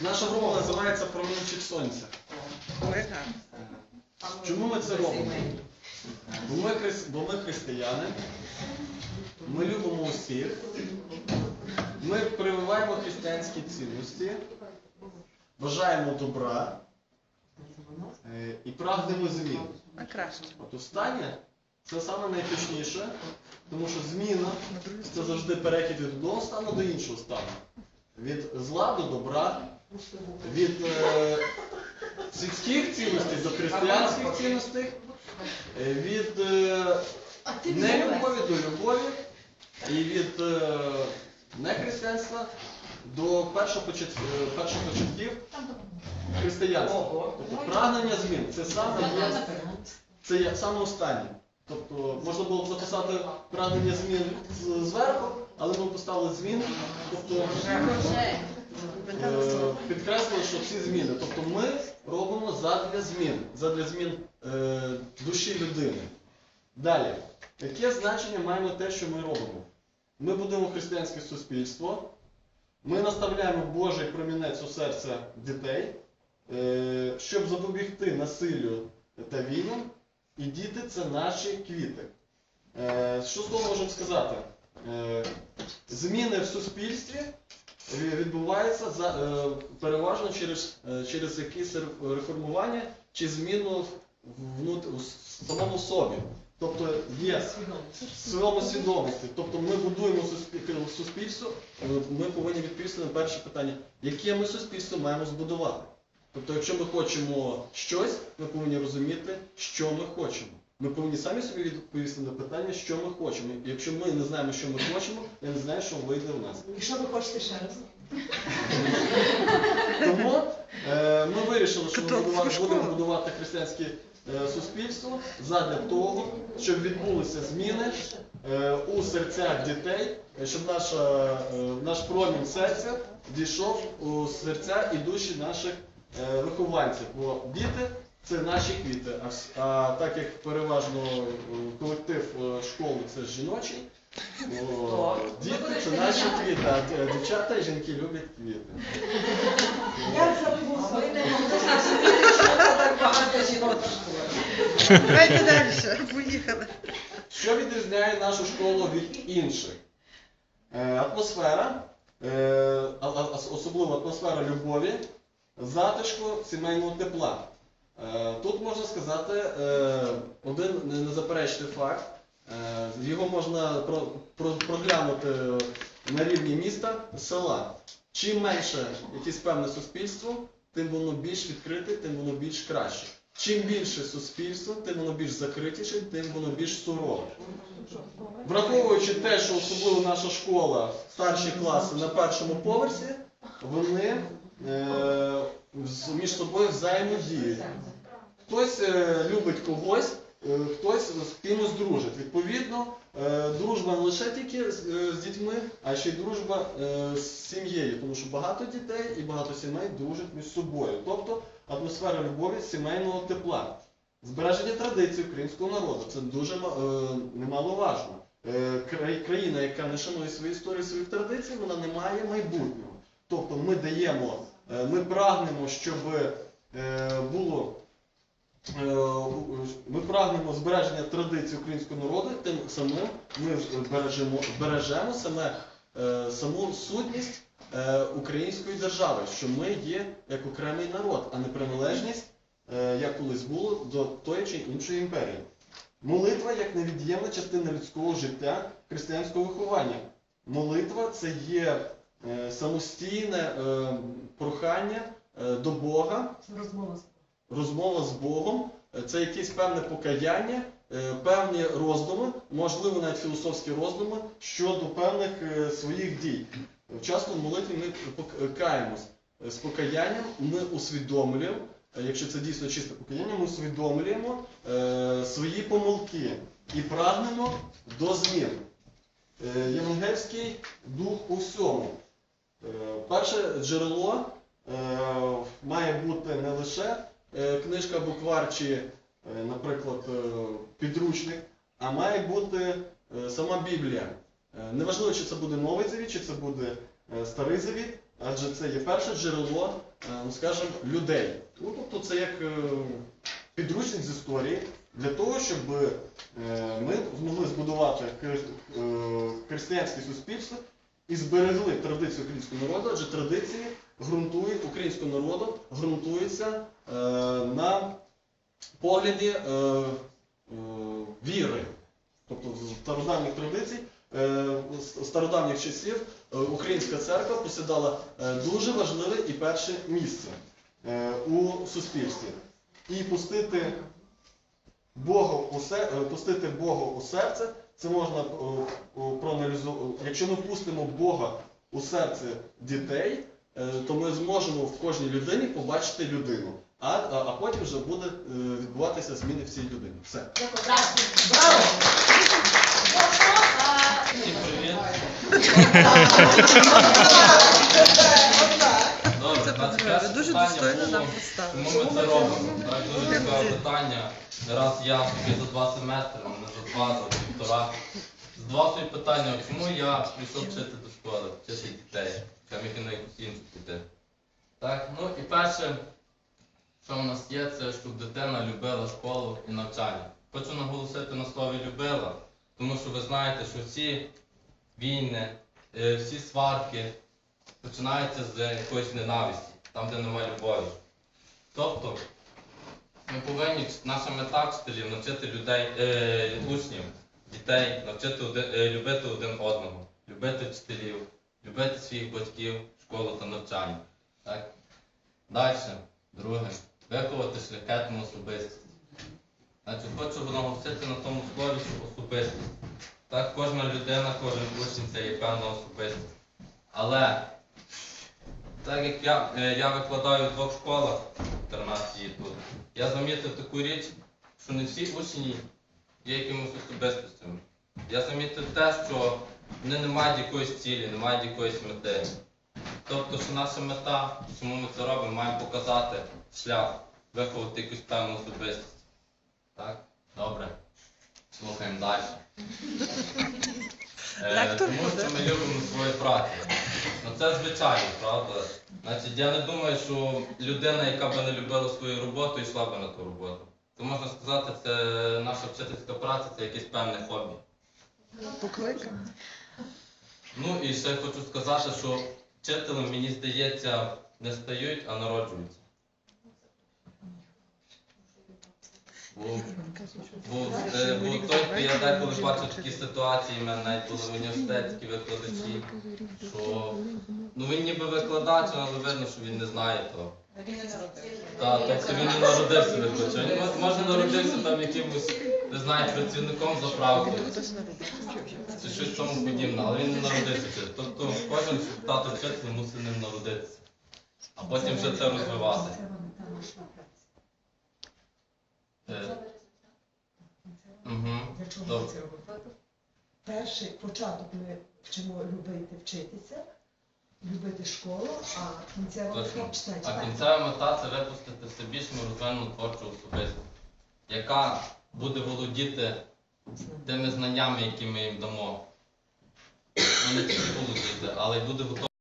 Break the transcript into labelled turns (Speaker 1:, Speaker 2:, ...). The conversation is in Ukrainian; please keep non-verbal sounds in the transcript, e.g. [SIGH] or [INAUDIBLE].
Speaker 1: Наша група називається Промінчик Сонця. Чому ми це робимо? Бо ми, бо ми християни, ми любимо усіх, ми прививаємо християнські цінності, бажаємо добра е, і прагнемо змін. От останнє це саме найточніше, тому що зміна це завжди перехід від одного стану до іншого стану. Від зла до добра, від е, світських цінностей до християнських цінностей, е, від е, нелюбові до любові і від е, нехристиянства до першопочат- е, першопочатків християнства. Тобто прагнення змін це саме є це є саме останнє. Тобто можна було б записати прагнення змін з- зверху, але ми поставили зміни, тобто е, підкреслили, що ці зміни. Тобто ми робимо задля змін, задля змін е, душі людини. Далі, яке значення маємо те, що ми робимо? Ми будемо християнське суспільство, ми наставляємо Божий промінець у серце дітей, е, щоб запобігти насиллю та війнам, і діти це наші квіти. Е, Що з того можемо сказати? Е, Зміни в суспільстві відбуваються за, е, переважно через, е, через якісь реформування чи зміну в- самому собі. Тобто є свідомо свідомості. Тобто ми будуємо суспільство, ми повинні відповісти на перше питання, яке ми суспільство маємо збудувати. Тобто, якщо ми хочемо щось, ми повинні розуміти, що ми хочемо. Ми повинні самі собі відповісти на питання, що ми хочемо. Якщо ми не знаємо, що ми хочемо, я не знаю, що вийде в нас.
Speaker 2: І що ви хочете ще раз?
Speaker 1: Тому е, ми вирішили, що ми
Speaker 3: школу.
Speaker 1: будемо будувати християнське е, суспільство задля того, щоб відбулися зміни е, у серцях дітей, щоб наша, е, наш промінь серця дійшов у серця і душі наших е, вихованців. Бо діти це наші квіти. А, а так як переважно е, колектив е, школи це жіночий, о, діти це наші квіти, а дівчата і жінки люблять квіти.
Speaker 2: Я забув свої що так багато жінок в.
Speaker 3: Давайте далі. Поїхали.
Speaker 1: Що відрізняє нашу школу від інших? Е, атмосфера, особливо атмосфера любові, затишку, сімейного тепла. Е, тут можна сказати е, один незаперечний факт. Е, його можна про, про, проглянути на рівні міста, села. Чим менше якесь певне суспільство, тим воно більш відкрите, тим воно більш краще. Чим більше суспільство, тим воно більш закритіше, тим воно більш сурове. Враховуючи те, що особливо наша школа, старші класи на першому поверсі, вони між собою взаємодіють. Хтось е, любить когось, е, хтось з кимось дружить. Відповідно, е, дружба не лише тільки з, дітьми, а ще й дружба з сім'єю, тому що багато дітей і багато сімей дружать між собою. Тобто атмосфера любові, сімейного тепла. Збереження традицій українського народу це дуже немаловажно. Країна, яка не шанує свою історію, своїх традицій, вона не має майбутнього. Тобто ми даємо, ми прагнемо, щоб було. Прагнемо збереження традицій українського народу, тим самим ми збережемо, збережемо саме, е, саму сутність е, української держави, що ми є як окремий народ, а не приналежність е, як колись було до тої чи іншої імперії. Молитва як невід'ємна частина людського життя християнського виховання. Молитва це є е, самостійне е, прохання е, до Бога,
Speaker 2: Розмова з
Speaker 1: розмова з Богом, це якесь певне покаяння, е, певні роздуми, можливо, навіть філософські роздуми щодо певних е, своїх дій. Часто в молитві ми каємось. Е, З покаянням ми усвідомлюємо, е, якщо це дійсно чисте покаяння, ми усвідомлюємо е, свої помилки і прагнемо до змін. Е, Євангельський дух у всьому. Е, Перше джерело е, має бути не лише е, книжка буквар чи, е, наприклад, е, підручник, а має бути е, сама Біблія. Е, Неважливо, чи це буде Новий Завіт, чи це буде е, Старий Завіт. адже це є перше джерело, е, ну скажімо, людей. Ну, тобто це як е, підручник з історії для того, щоб е, ми змогли збудувати е, християнське суспільство і зберегли традицію українського народу, адже традиції ґрунтують українського народу, ґрунтуються е, на погляді е, е, віри. Тобто стародавніх традицій, е, стародавніх часів е, українська церква посідала е, дуже важливе і перше місце у суспільстві. І пустити Бога у се- е, пустити Бога у серце, це можна проаналізувати. Якщо ми впустимо Бога у серце дітей, то ми зможемо в кожній людині побачити людину. А, а, а потім вже буде е, відбуватися зміни в цій людині. Все.
Speaker 2: Браво!
Speaker 4: Всім привіт.
Speaker 3: Це Дуже достойно нам поставили.
Speaker 4: Чому ми це робимо? Так, дуже цікаве питання. Раз я собі за два семестри, не за два, за півтора. Здавав собі питання, чому я прийшов вчити до школи, вчити дітей, я міг і на піти. Так, ну і перше, що в нас є, це щоб дитина любила школу і навчання. Хочу наголосити на слові любила, тому що ви знаєте, що всі війни, е, всі сварки починаються з якоїсь ненависті, там, де немає любові. Тобто, ми повинні, наша мета вчителів навчити людей, е, учнів, дітей, навчити е, любити один одного, любити вчителів, любити своїх батьків, школу та навчання. Так? Далі, друге, виховати шляхетну особистість. Значить, хочу наголосити на тому слові, що особистість. Так, кожна людина, кожен учень це є певна особистість. Але так як я, е, я викладаю в двох школах, 13 є тут, я замітив таку річ, що не всі учні є якимось особистостями. Я замітив те, що вони не мають якоїсь цілі, не мають якоїсь мети. Тобто, що наша мета, чому ми це робимо, маємо показати шлях, виховати якусь певну особистість. Так? Добре. Слухаємо далі. [LAUGHS] Е, Тому що ми любимо свою працю. Ну це звичайно, правда. Значить, я не думаю, що людина, яка би не любила свою роботу, йшла би на ту роботу. То можна сказати, це наша вчительська праця, це якесь певне хобі.
Speaker 3: Покликав.
Speaker 4: Ну і ще хочу сказати, що вчителем, мені здається, не стають, а народжуються. Бо, бо, е, бо той, я деколи бачу такі ситуації, в мене навіть були університетські викладачі, що ну він ніби викладач, але видно, що він не знає того. Так, тобто він не народився викладачем. Він мо- може народився там якимось, не знаю, працівником заправки чи щось тому подібне, але він не народився вчителем. Тобто кожен, щоб стати вчителем, мусить ним народитися. А потім вже це розвивати. Е, Мгм.
Speaker 5: Для чого? Перший початок ми вчимо любити вчитися, любити школу, а кінцева
Speaker 4: Точно.
Speaker 5: мета читати.
Speaker 4: А кінцева мета це випустити все більш розвинену творчу особистість, яка буде володіти тими знаннями, які ми їм дамо. Ну не тільки володіти, але й буде готова.